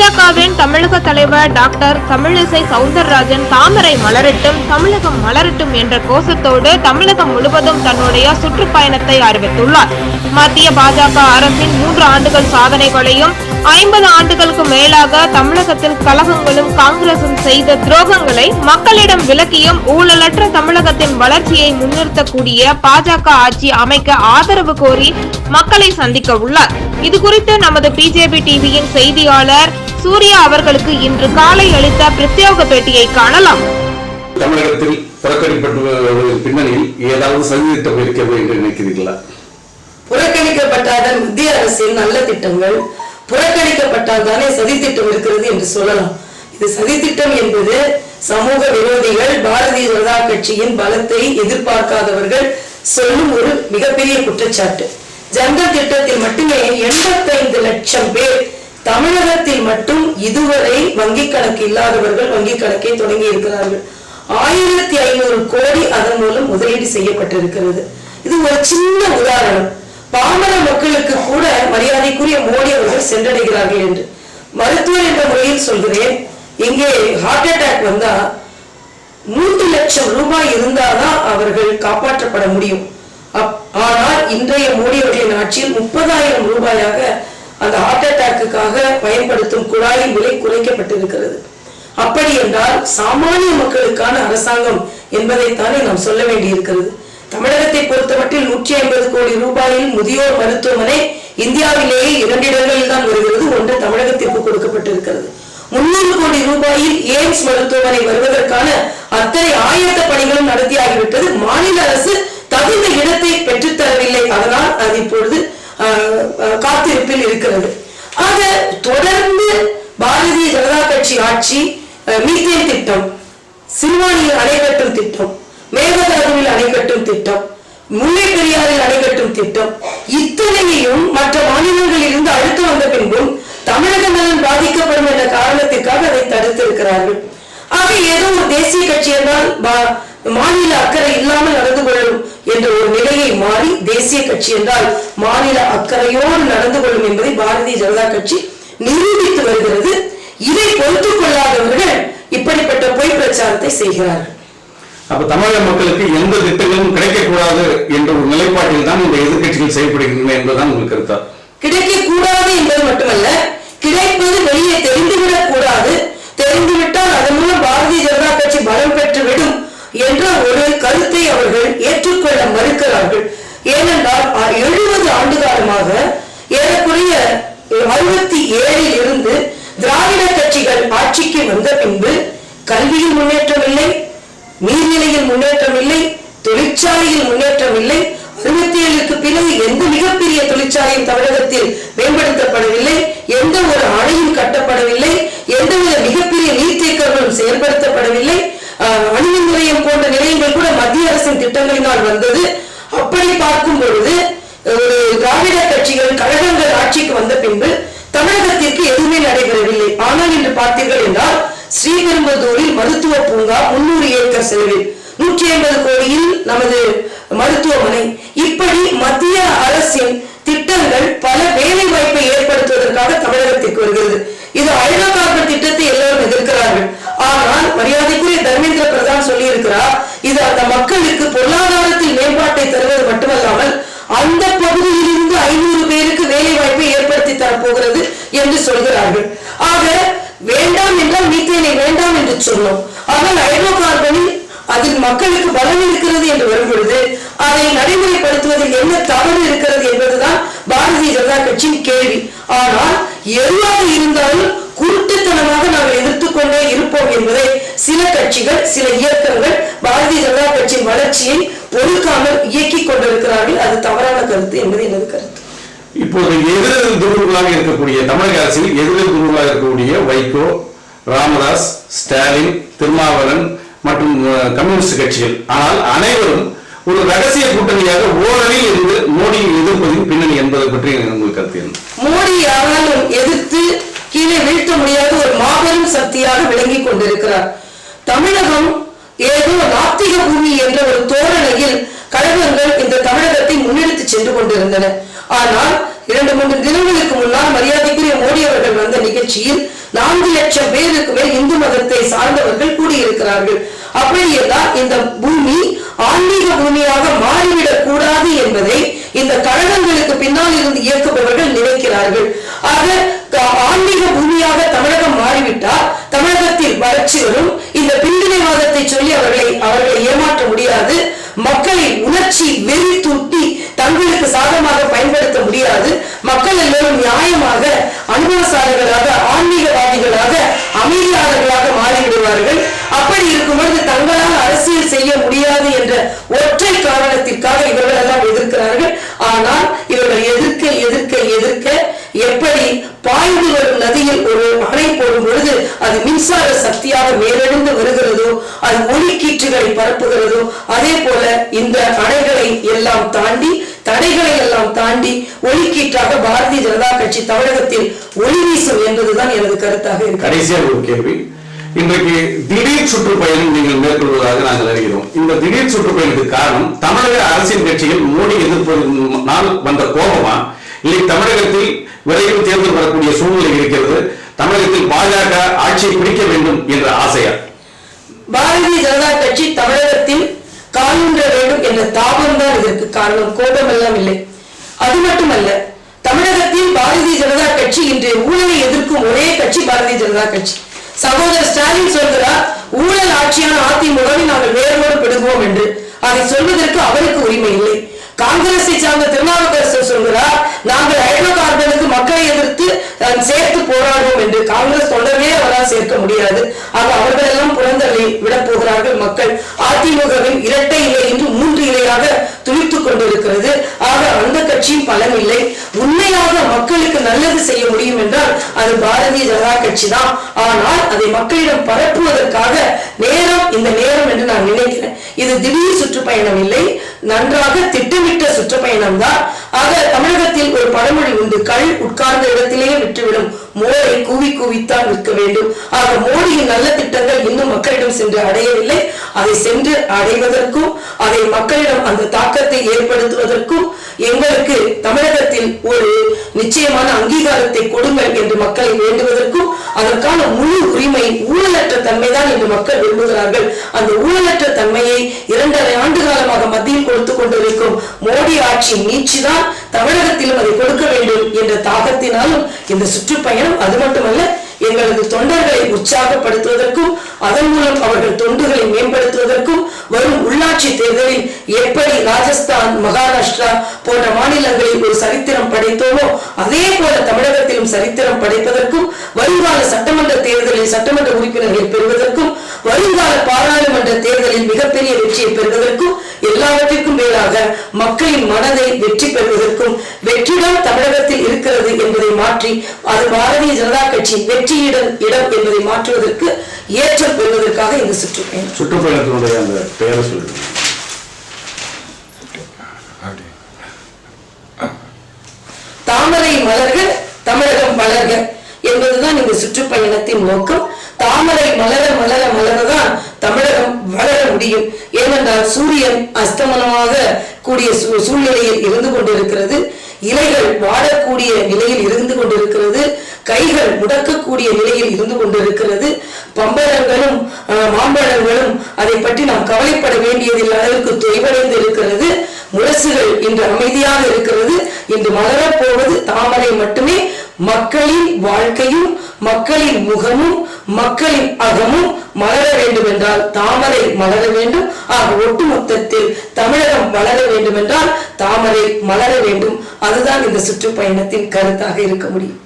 பாஜகவின் தமிழக தலைவர் டாக்டர் தமிழிசை சவுந்தரராஜன் தாமரை மலரட்டும் தமிழகம் மலரட்டும் என்ற கோஷத்தோடு தமிழகம் முழுவதும் தன்னுடைய சுற்றுப்பயணத்தை அறிவித்துள்ளார். மத்திய பாஜக அரசின் மூன்று ஆண்டுகள் சாதனைகளையும் ஐம்பது ஆண்டுகளுக்கு மேலாக தமிழகத்தில் கழகங்களும் காங்கிரசும் செய்த துரோகங்களை மக்களிடம் விளக்கியும் ஊழலற்ற தமிழகத்தின் வளர்ச்சியை முன்னிறுத்தக்கூடிய பாஜக ஆட்சி அமைக்க ஆதரவு கோரி மக்களை சந்திக்க உள்ளார். இது குறித்து நமது பிஜேபி டிவியின் செய்தியாளர் சூர்யா அவர்களுக்கு இன்று காலை அளித்த பிரத்யேக பேட்டியை காணலாம். தமிழகத்தில் புறக்கணிப்பட்டு பின்னணியில் ஏதாவது சதித்திட்டம் இருக்கிறது என்று நினைக்கிறீர்களா? புறக்கணிக்கப்பட்டாதான் மத்திய அரசின் நல்ல திட்டங்கள் புறக்கணிக்கப்பட்டால் தானே சதித்திட்டம் இருக்கிறது என்று சொல்லலாம். இது சதித்திட்டம் என்பது சமூக விரோதிகள் பாரதிய ஜனதா கட்சியின் பலத்தை எதிர்பார்க்காதவர்கள் சொல்லும் ஒரு மிகப்பெரிய குற்றச்சாட்டு. ஜன்தன் திட்டத்தில் மட்டுமே எண்பத்தைந்து லட்சம் பேர் தமிழகத்தில் மட்டும் இதுவரை வங்கி கணக்கு இல்லாதவர்கள் வங்கி கணக்கை தொடங்கி இருக்கிறார்கள். ஆயிரத்தி ஐநூறு கோடி அதன் மூலம் முதலீடு செய்யப்பட்டிருக்கிறது. இது ஒரு சின்ன உதாரணம். பாமர மக்களுக்கு கூட மரியாதைக்குரிய மோடி அவர்கள் சென்றடைகிறார்கள் என்று. மருத்துவர் என்ற முறையில் சொல்கிறேன். இங்கே ஹார்ட் அட்டாக் வந்தா மூன்று லட்சம் ரூபாய் இருந்தாதான் அவர்கள் காப்பாற்றப்பட முடியும். அப்- ஆனால் இன்றைய மோடி அவர்களின் ஆட்சியில் முப்பதாயிரம் ரூபாயாக அந்த ஹார்ட் அட்டாக்குக்காக பயன்படுத்தும் குழாயின் விலை குறைக்கப்பட்டிருக்கிறது. அப்படி என்றால் சாமானிய மக்களுக்கான அரசாங்கம் என்பதைத்தானே நாம் சொல்ல வேண்டியிருக்கிறது. தமிழகத்தை பொறுத்தமட்டில் நூற்றி ஐம்பது கோடி ரூபாயில் முதியோர் மருத்துவமனை இந்தியாவிலேயே இரண்டு இடங்களில் தான் வருகிறது. ஒன்று தமிழகத்திற்கு கொடுக்கப்பட்டிருக்கிறது. முன்னூறு கோடி ரூபாயில் எய்ம்ஸ் மருத்துவமனை வருவதற்கான அத்தனை ஆயத்த பணிகளும் நடத்தியாகிவிட்டது. மாநில அரசு தகுந்த இடத்தை பெற்றுத்தரவில்லை. அதனால் அது இப்பொழுது காத்திருப்பில் இருக்கிறது. ஆக தொடர்ந்து பாரதிய ஜனதா கட்சி ஆட்சி மீத்தேன் திட்டம் சிறுவாணியில் அணை கட்டும் திட்டம் மேகதாதுவில் அணை கட்டும் திட்டம் முல்லை பெரியாரில் அணை கட்டும் திட்டம் இத்தனையையும் மற்ற மாநிலங்களில் இருந்து அழுத்தம் வந்த பின்பும் தமிழக நலன் பாதிக்கப்படும் என்ற காரணத்திற்காக அதை தடுத்திருக்கிறார்கள். ஆக ஏதோ ஒரு தேசிய கட்சி என்றால் மாநில அக்கறை இல்லாமல் நடந்து கொள்ளும் என்ற ஒரு நிலையை மாறி தேசிய கட்சி என்றால் மாநில அக்கறையோடு நடந்து கொள்ளும் என்பதை பாரதிய ஜனதா கட்சி நிரூபித்து வருகிறது. இதை பொறுத்துக் கொள்ளாதவர்கள் இப்படிப்பட்ட பொய் பிரச்சாரத்தை செய்கிறார்கள். அப்ப தமிழக மக்களுக்கு எந்த திட்டங்களும் கிடைக்கக்கூடாது என்ற ஒரு நிலைப்பாட்டில் தான் இந்த எதிர்க்கட்சிகள் செயல்படுகின்றன என்பதுதான் உங்களுக்கு கருத்தா? கிடைக்க கூடாது என்பது மட்டுமல்ல கிடைப்பது வெளியே தெரிந்துவிடக் கூடாது தெரிந்துவிட்டால் அதன் மூலம் பாரதிய ஜனதா கட்சி பலம் பெற்று விடும் என்ற ஒரு கருத்தை அவர்கள் ஏற்றுக்கொள்ள மறுக்கிறார்கள். ஏனென்றால் எழுபது ஆண்டு காலமாக ஏறக்குறைய அறுபத்தி ஏழில் இருந்து திராவிட கட்சிகள் ஆட்சிக்கு வந்த பின்பு கல்வியில் முன்னேற்றம் இல்லை நீர்நிலையில் முன்னேற்றம் இல்லை தொழிற்சாலையில் முன்னேற்றம் இல்லை அறுபத்தி ஏழுக்கு பிறகு எந்த மிகப்பெரிய தொழிற்சாலையும் தமிழகத்தில் மேம்பட எந்த ஒரு அணையும் கட்டப்படவில்லை எந்தவித மிகப்பெரிய நீர்த்தேக்கங்களும் செயல்படுத்தப்படவில்லை ஆஹ், அணுமின் நிலையம் போன்ற நிலையங்கள் கூட மத்திய அரசின் திட்டங்களினால் வந்தது அப்படி பார்க்கும் பொழுது ஒரு திராவிட கட்சிகள் கழகங்கள் ஆட்சிக்கு வந்த பின்பு தமிழகத்திற்கு எதுவுமே நடைபெறவில்லை. ஆனால் இன்று பார்த்தீர்கள் என்றால் ஸ்ரீபெரும்புதூரில் மருத்துவ பூங்கா முன்னூறு ஏக்கர் செலவில். நூற்றி ஐம்பது கோடியில் நமது மருத்துவமனை. இப்படி மத்திய அரசின் திட்டங்கள் பல வேலை வாய்ப்பை ஏற்படுத்துவதற்காக தமிழகத்திற்கு வருகிறது. இது ஹைட்ரோ கார்பன் திட்டத்தை எல்லோரும் அதில் மக்களுக்கு பலம் இருக்கிறது என்று வரும் பொழுது அதை நடைமுறைப்படுத்துவதில் என்ன தவறு இருக்கிறது என்பதுதான் பாரதிய ஜனதா கட்சியின் கேள்வி. ஆனால் எதுவாக இருந்தாலும் குருட்டுத்தனமாக நாங்கள் எதிர்த்துக் கொண்டே இருப்போம் என்பதை சில கட்சிகள் சில இயக்கங்கள் பாரதிய ஜனதா கட்சியின் வளர்ச்சியை ஒழுக்காமல் இயக்கிக் கொண்டிருக்கிறார்கள். அது தவறான கருத்து என்பது எனது கருத்து. இப்போது எதிரெதிர் துருவர்களாக இருக்கக்கூடிய தமிழக அரசில் எதிரெதிர் துருவர்களாக இருக்கக்கூடிய வைகோ ராமதாஸ் ஸ்டாலின் திருமாவளன் மற்றும் கம்யூனிஸ்ட் கட்சிகள். ஆனால் அனைவரும் ஒரு ரகசிய கூட்டணியாக ஓரணியில் இருந்து மோடியை எதிர்ப்பதின் பின்னணி என்பதை பற்றி உங்களுக்கு கருத்து என்ன? மோடி யாராலும் எதிர்த்து கீழே வீழ்த்த முடியாத ஒரு மாபெரும் சக்தியாக விளங்கிக் கொண்டிருக்கிறார். தமிழகம் ஏதோ நாத்திக பூமி என்ற ஒரு தோரணையில் கழகங்கள் இந்த தமிழகத்தை முன்னெடுத்து சென்று கொண்டிருந்தன. ஆனால் இரண்டு மூன்று தினங்களுக்கு முன்னால் மரியாதைக்குரிய மோடி அவர்கள் வந்த நிகழ்ச்சியில் நான்கு லட்சம் பேருக்கு மேல் இந்து மதத்தை சார்ந்தவர்கள் கூடியிருக்கிறார்கள். அப்படி இந்த பூமி ஆன்மீக பூமியாக மாறிவிடக் கூடாது என்பதை இந்த கழகங்களுக்கு பின்னால் இருந்து இயக்குபவர்கள் நினைக்கிறார்கள். ஆக ஆன்மீக பூமியாக தமிழகம் மாறிவிட்டால் தமிழகத்தில் வளர்ச்சி வரும். இந்த பிரிவினைவாதத்தை சொல்லி அவர்களை அவர்களை ஏமாற்ற முடியாது. மக்களை உணர்ச்சி வெறி தூட்டி தங்களுக்கு சாதமாக பயன்படுத்த முடியாது. மக்கள் எல்லோரும் நியாயமாக அனுபவசாரர்களாக ஆன்மீக அமைதியாளர்களாக மாறிவிடுவார்கள். அப்படி இருக்கும் பொழுது தங்களால் அரசியல் செய்ய முடியாது என்ற ஒற்றை காரணத்திற்காக இவர்கள் எல்லாம் எதிர்க்கிறார்கள். ஆனால் இவர்கள் எதிர்க்க எதிர்க்க எதிர்க்க எப்படி பாய்ந்து வரும் நதியில் ஒரு அணை போடும் பொழுது அது மின்சார சக்தியாக மேலெழுந்து வருகிறதோ அது ஒளி கீற்றுகளை பரப்புகிறதோ அதே போல இந்த அணைகளை எல்லாம் தாண்டி தடைகளை எல்லாம் தாண்டி ஒளிக்கீற்றாக பாரதிய ஜனதா கட்சி தமிழகத்தில் ஒளி வீசும் என்பதுதான் எனது கருத்தாக இருக்கிறது. கடைசியாக ஒரு கேள்வி. இன்றைக்கு திடீர் சுற்றுப்பயணம் நீங்கள் மேற்கொள்வதாக நாங்கள் அறிகிறோம். இந்த திடீர் சுற்றுப்பயணத்துக்கு காரணம் தமிழக அரசியல் கட்சிகள் மோடி எதிர்ப்பதனால் வந்த கோபமா? இல்லை தமிழகத்தில் விரைவில் தேர்தல் வரக்கூடிய சூழ்நிலை இருக்கிறது. தமிழகத்தில் பாஜக ஆட்சியை பிடிக்க வேண்டும் என்ற ஆசையா? பாரதிய ஜனதா கட்சி தமிழகத்தில் காலூன்ற வேண்டும் என்ற தாபம்தான் இதற்கு காரணம். கோபமெல்லாம் இல்லை. அது மட்டுமல்ல தமிழகத்தில் பாரதிய ஜனதா கட்சி இன்றைய ஊழலை எதிர்க்கும் ஒரே கட்சி பாரதிய ஜனதா கட்சி. சகோதரர் ஸ்டாலின் சொல்கிறார் ஊழல் ஆட்சியான அதிமுகவை நாங்கள் வேரோடு பிடுங்குவோம் என்று. அதை சொல்வதற்கு அவருக்கு உரிமை இல்லை. காங்கிரஸை சார்ந்த திருநாவுக்கரசர் சொல்கிறார் நாங்கள் ஹைட்ரோ கார்பனுக்கு மக்களை எதிர்த்து சேர்த்து போராடுவோம் என்று காங்கிரஸ் தொடர்பே அவரால் சேர்க்க முடியாது. ஆக அவர்கள் எல்லாம் புறந்தள்ளி விடப் போகிறார்கள் மக்கள். அதிமுகவின் இரட்டை இலை என்று மூன்று இலையாக துணித்துக் கொண்டிருக்கிறது. ஆக அந்த கட்சியும் பலன் இல்லை உண்மையாக மக்களுக்கு நல்லது செய்ய முடியும் என்றால் அது பாரதிய ஜனதா கட்சி தான் ஆனால் அதை மக்களிடம் பரப்புவதற்காக நேரம் இந்த நேரம் என்று நான் நினைக்கிறேன். இது திடீர் சுற்றுப்பயணம் இல்லை. நன்றாக திட்டமிட்ட சுற்றுப்பயணம் தான் ஆக தமிழகத்தில் ஒரு பழமொழி உண்டு கல் உட்கார்ந்த இடத்திலேயே விட்டுவிடும் மோரை கூவி கூவித்தான் விற்க வேண்டும். ஆக மோடியின் நல்ல திட்டங்கள் இன்னும் மக்களிடம் சென்று அடையவில்லை. அதை சென்று அடைவதற்கும் அதை மக்களிடம் அந்த தாக்கத்தை ஏற்படுத்துவதற்கும் எங்களுக்கு தமிழகத்தில் ஒரு நிச்சயமான அங்கீகாரத்தை கொடுங்கள் என்று மக்களை வேண்டுவதற்கும் அதற்கான முழு உரிமை ஊழலற்ற தன்மைதான் என்று மக்கள் விரும்புகிறார்கள். அந்த ஊழலற்ற தன்மையை இரண்டரை ஆண்டு காலமாக மத்திய கொடுத்து கொண்டிருக்கும் மோடி ஆட்சி நீட்சிதான் தமிழகத்திலும் அதை கொடுக்க வேண்டும் என்ற தாகத்தினாலும் இந்த சுற்றுப்பயணம் அது மட்டுமல்ல எங்களது தொண்டர்களை உற்சாகப்படுத்துவதற்கும் அதன் மூலம் அவர்கள் தொண்டுகளை மேம்படுத்துவதற்கும் வரும் உள்ளாட்சி தேர்தலில் எப்படி ராஜஸ்தான் மகாராஷ்டிரா போன்ற மாநிலங்களில் ஒரு சரித்திரம் படைத்தோமோ அதே போல தமிழகத்திலும் சரித்திரம் படைப்பதற்கும் வருங்கால சட்டமன்ற தேர்தலில் சட்டமன்ற உறுப்பினர்களை பெறுவதற்கும் வருங்கால பாராளுமன்ற தேர்தலில் மிகப்பெரிய வெற்றியை பெறுவதற்கும் எல்லாவற்றிற்கும் மேலாக மக்களின் மனதை வெற்றி பெறுவதற்கும் வெற்றிடம் தமிழகத்தில் இருக்கிறது என்பதை மாற்றி அது பாரதிய ஜனதா கட்சி வெற்றியிடம் இடம் என்பதை மாற்றுவதற்கு ஏற்றம் பெறுவதற்காக இந்த சுற்றுப்பயணம் சுற்றுப்பயணத்தினுடைய அந்த பெயரை சொல்லுங்க. தாமரை மலர்க தமிழகம் வளர்க என்பதுதான் இந்த சுற்றுப்பயணத்தின் நோக்கம். தாமரை மலர மலர மலரதான் தமிழகம் வளர முடியும். ஏனென்றால் சூரியன் அஸ்தமனமாக கூடிய சூ- சூழ்நிலையில் இருந்து கொண்டிருக்கிறது. இலைகள் வாடக்கூடிய நிலையில் இருந்து கொண்டிருக்கிறது. கைகள் முடக்கக்கூடிய நிலையில் இருந்து கொண்டிருக்கிறது. பம்பரங்களும் மாம்பழங்களும் அதை பற்றி நாம் கவலைப்பட வேண்டியதில்லை. அளவுக்கு தொய்வடைந்து இருக்கிறது. முரசுகள் இன்று அமைதியாக இருக்கிறது. இன்று மலரப் போவது தாமரை மட்டுமே. மக்களின் வாழ்க்கையும் மக்களின் முகமும் மக்களின் அகமும் மலர வேண்டும் என்றால் தாமரை மலர வேண்டும். ஆக ஒட்டுமொத்தத்தில் தமிழகம் வளர வேண்டும் என்றால் தாமரை மலர வேண்டும். அதுதான் இந்த சுற்றுப்பயணத்தின் கருத்தாக இருக்க முடியும்.